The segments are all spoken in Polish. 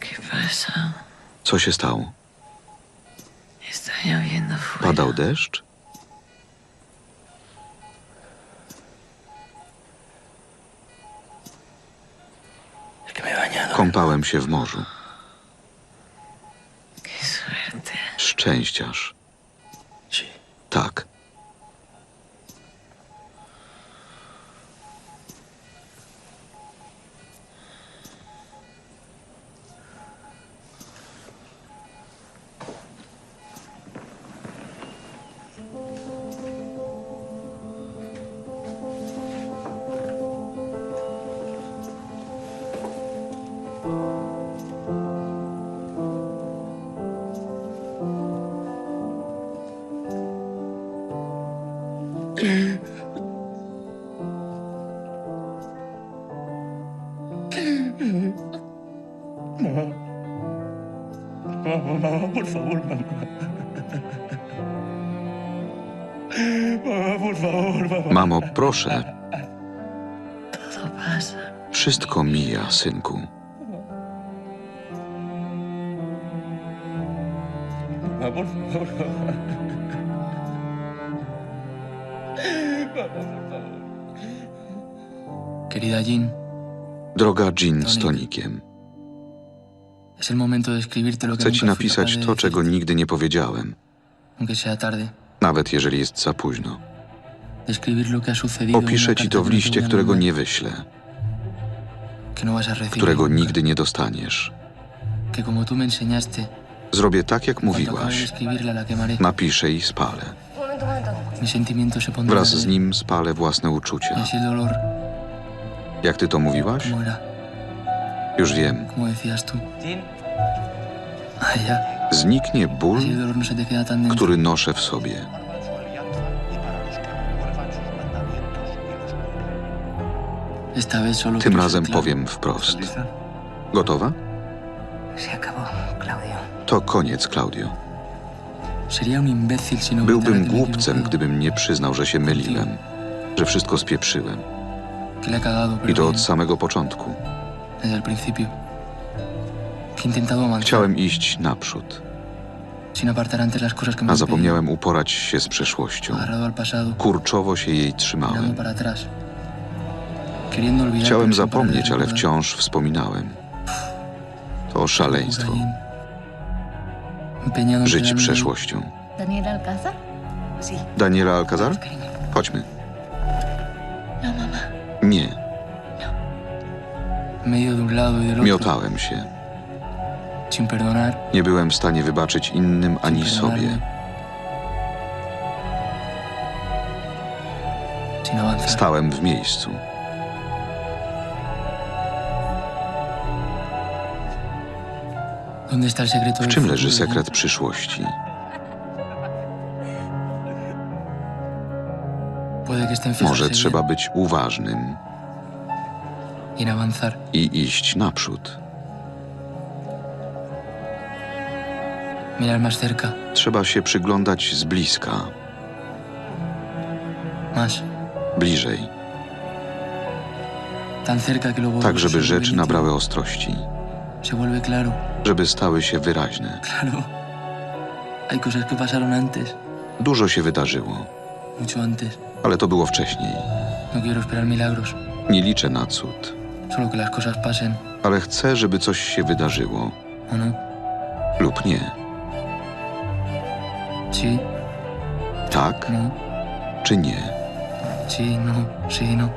¿Qué pasa? Co się stało? Está lloviendo fuera. Padał deszcz? Bañado. Kąpałem się w morzu. Qué suerte. Szczęściarz. Mamá, mamá, por favor, mamá. Mamá, por favor, mamá. Mamo, proszę. Todo pasa. Wszystko mija, synku. Mamá, por favor, mamá. Querida Jean, Droga Jean z tonikiem. es el momento de escribirte lo que Chcę ci nunca fui napisać capaz de to, czego nigdy nie powiedziałem. aunque sea tarde. Nawet jeżeli jest za późno. Describir lo que ha sucedido. en una Opiszę ci carta to w que no te liście, voy a którego mandar, nie wyślę. Que no vas a recibir. Którego nunca. nigdy nie dostaniesz. Que como tú me enseñaste, Zrobię tak, jak cuando acabe de mówiłaś. escribirla la quemaré. Napiszę i spalę. Wraz z nim spalę własne uczucia. Jak ty to mówiłaś? Już wiem. Ah. Zniknie ból, no który noszę w sobie. Tym razem powiem wprost. Gotowa? To koniec, Claudio. Byłbym me he głupcem, gdybym nie przyznał, że się myliłem. Że wszystko spieprzyłem. I to bien, od samego początku. Chciałem iść naprzód, me a zapomniałem uporać się z przeszłością. Kurczowo się jej trzymałem. Chciałem zapomnieć, ale wciąż wspominałem. To szaleństwo. Żyć przeszłością. Daniela Alcazar? Chodźmy. No. Nie, lado y miotałem się. Nie byłem w stanie wybaczyć innym ani sobie. Stałem w miejscu. W czym leży sekret przyszłości? Może trzeba być uważnym. I iść naprzód. Trzeba się przyglądać z bliska, bliżej, tak żeby rzeczy nabrały ostrości, Se vuelve claro, żeby stały się wyraźne. claro. Hay cosas que pasaron antes, Dużo się wydarzyło, mucho antes. ale to było wcześniej. No quiero esperar milagros, Nie liczę na cud, solo que las cosas pasen, ale chcę, żeby coś się wydarzyło ¿o no? lub nie. Sí, Tak no, czy nie? sí, no, sí, no.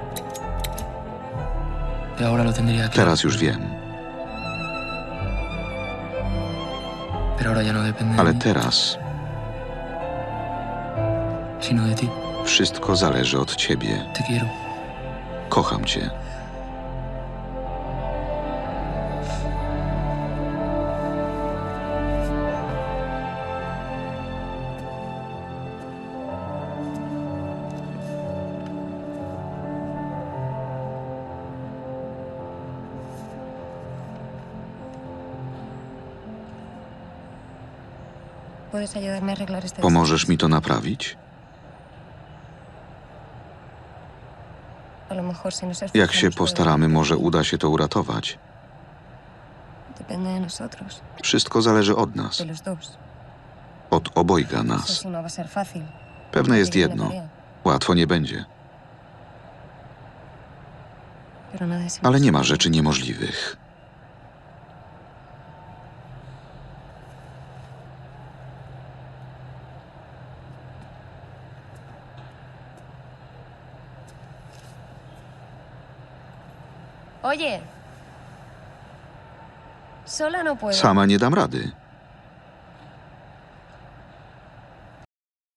Y ahora lo tendría claro. Teraz już wiem, Pero ahora ya no depende ale mí, teraz sino de ti. wszystko zależy od ciebie. Te quiero. Kocham cię. Pomożesz mi to naprawić? Jak się postaramy, może uda się to uratować. Wszystko zależy od nas, od obojga nas. no. Pewne jest jedno: łatwo nie będzie, ale nie ma rzeczy niemożliwych. Oye. No. Sama nie dam rady.